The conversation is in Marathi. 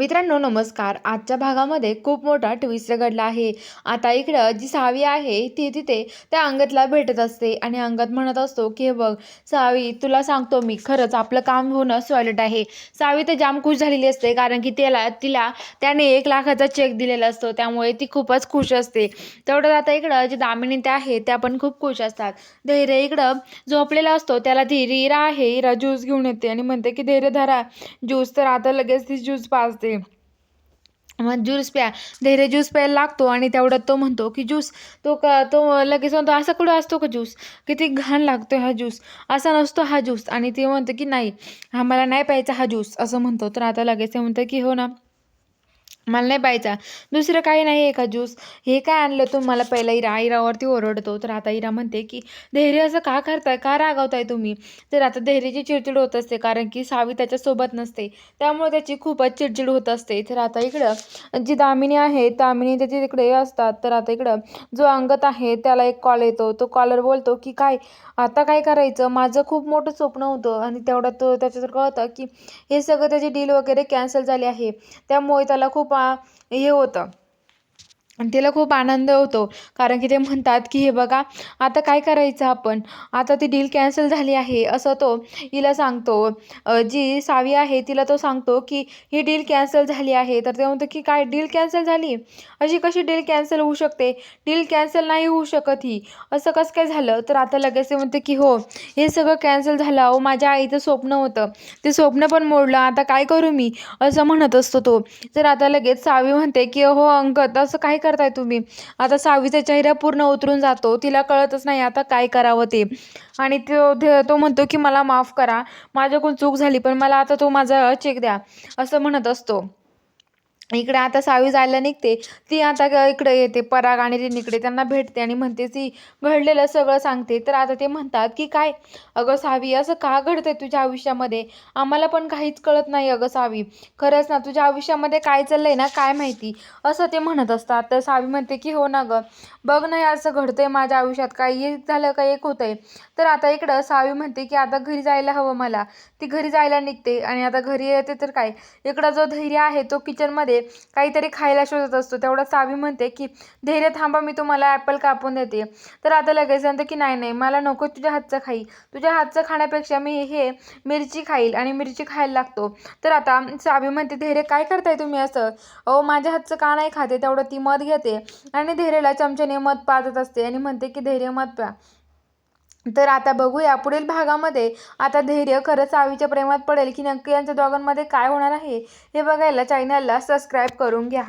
मित्रांनो नमस्कार. आजच्या भागामध्ये खूप मोठा ट्विस्ट घडला आहे. आता इकडं जी सावी आहे ती तिथे त्या अंगतला भेटत असते आणि अंगत म्हणत असतो की हे बघ सावी तुला सांगतो मी खरंच आपलं काम होणं सॉलिड आहे. सावी तर जाम खुश झालेली असते कारण की त्याला तिला त्याने एक लाखाचा चेक दिलेला असतो त्यामुळे ती खूपच खुश असते. तेवढंच आता इकडं जे दामिनी त्या आहे त्या पण खूप खुश असतात. धैर्य इकडं झोपलेला असतो त्याला ती रीरा आहे रीरा ज्यूस घेऊन येते. आणि म्हणते की धैर्य धरा ज्यूस तर आता लगेच ती ज्यूस पाजते. मग ज्यूस प्या धैर्य ज्यूस प्यायला लागतो आणि तेवढ्यात तो म्हणतो की ज्यूस तो का तो लगेच म्हणतो असा कुठं असतो का ज्यूस किती घाण लागतो हा ज्यूस असा नसतो हा ज्यूस आणि ते म्हणतं की नाही आम्हाला नाही प्यायचा हा ज्यूस असं म्हणतो. तर आता लगेच ते म्हणतं की हो ना मला नाही पाहायचा. दुसरं काही नाही आहे का ज्यूस. हे काय आणलं तू? मला पहिला इरा इरावरती ओरडतो. तर आता इरा म्हणते की धैर्य असं का करताय? का रागावताय तुम्ही? तर आता धैर्याची चिडचिड होत असते कारण की सावी त्याच्यासोबत नसते. त्यामुळे त्याची खूपच चिडचिड होत असते. तर आता इकडं जी दामिनी आहे दामिनी त्याची तिकडे असतात. तर आता इकडं जो अंगत आहे त्याला एक कॉल येतो. तो कॉलर बोलतो की काय? आता काय करायचं? माझं खूप मोठं स्वप्न होतं. आणि तेवढं तो त्याच्यात कळतं की हे सगळं त्याची डील वगैरे कॅन्सल झाली आहे. त्यामुळे त्याला खूप हे होतं. तिला खूप आनंद होतो. कारण की ते म्हणतात की हे बघा आता काय करायचं आपण? आता ती डील कॅन्सल झाली आहे. असं तो हिला सांगतो. जी सावी आहे तिला तो सांगतो की ही डील कॅन्सल झाली आहे. तर ते म्हणतो की काय? डील कॅन्सल झाली? अशी कशी डील कॅन्सल होऊ शकते? डील कॅन्सल नाही होऊ शकत ही. असं कसं काय झालं? तर आता लगेच ते म्हणते की हो हे सगळं कॅन्सल झालं. अहो माझ्या आईचं स्वप्न होतं. ते स्वप्न पण मोडलं. आता काय करू मी? असं म्हणत असतो तो. तर आता लगेच सावी म्हणते की हो अंगत असं काय करताय तुम्ही? आता सावीचा चेहरा पूर्ण उतरून जातो तिला कळतच नाही आता काय करावं ते. आणि तो तो म्हणतो की मला माफ करा माझ्याकडून चूक झाली पण मला आता तो माझा चेक द्या असं म्हणत असतो. इकडे आता सावी जायला निघते. ती आता इकडे येते पराग आणि रिनीकडे त्यांना भेटते आणि म्हणते ती घडलेलं सगळं सांगते. तर आता ते म्हणतात की काय? अगं सावी असं का घडतंय तुझ्या आयुष्यामध्ये? आम्हाला पण काहीच कळत नाही अगं सावी. खरंच ना तुझ्या आयुष्यामध्ये काय चाललंय ना काय माहिती? असं ते म्हणत असतात. तर सावी म्हणते की हो ना गं. बघ ना असं घडतंय माझ्या आयुष्यात. काही एक झालं का एक होतंय. तर आता इकडं सावी म्हणते की आता घरी जायला हवं मला. ती घरी जायला निघते आणि आता घरी येते तर काय? इकडं जो धैर्य आहे तो किचनमध्ये काहीतरी खायला शोधत असतो. तेवढं सावी म्हणते की धैर्य थांबा मी तुम्हाला ॲपल कापून देते. तर आता लगेच म्हणते की नाही नाही मला नको तुझ्या हातचं खाई. तुझ्या हातचं खाण्यापेक्षा मी हे मिरची खाईल आणि मिरची खायला लागतो. तर आता सावी म्हणते धैर्य काय करताय तुम्ही असं? अहो माझ्या हातचं का नाही खाते? तेवढं ती मध घेते आणि धैर्यला चमच्याने मध पाजत असते. आणि म्हणते की धैर्य मध प्या. तर आता बघूया पुढील भागामध्ये आता धैर्य खरंच सावीच्या प्रेमात पडेल की नक्की यांच्या दोघांमध्ये काय होणार आहे हे बघायला चॅनलला सबस्क्राईब करून घ्या.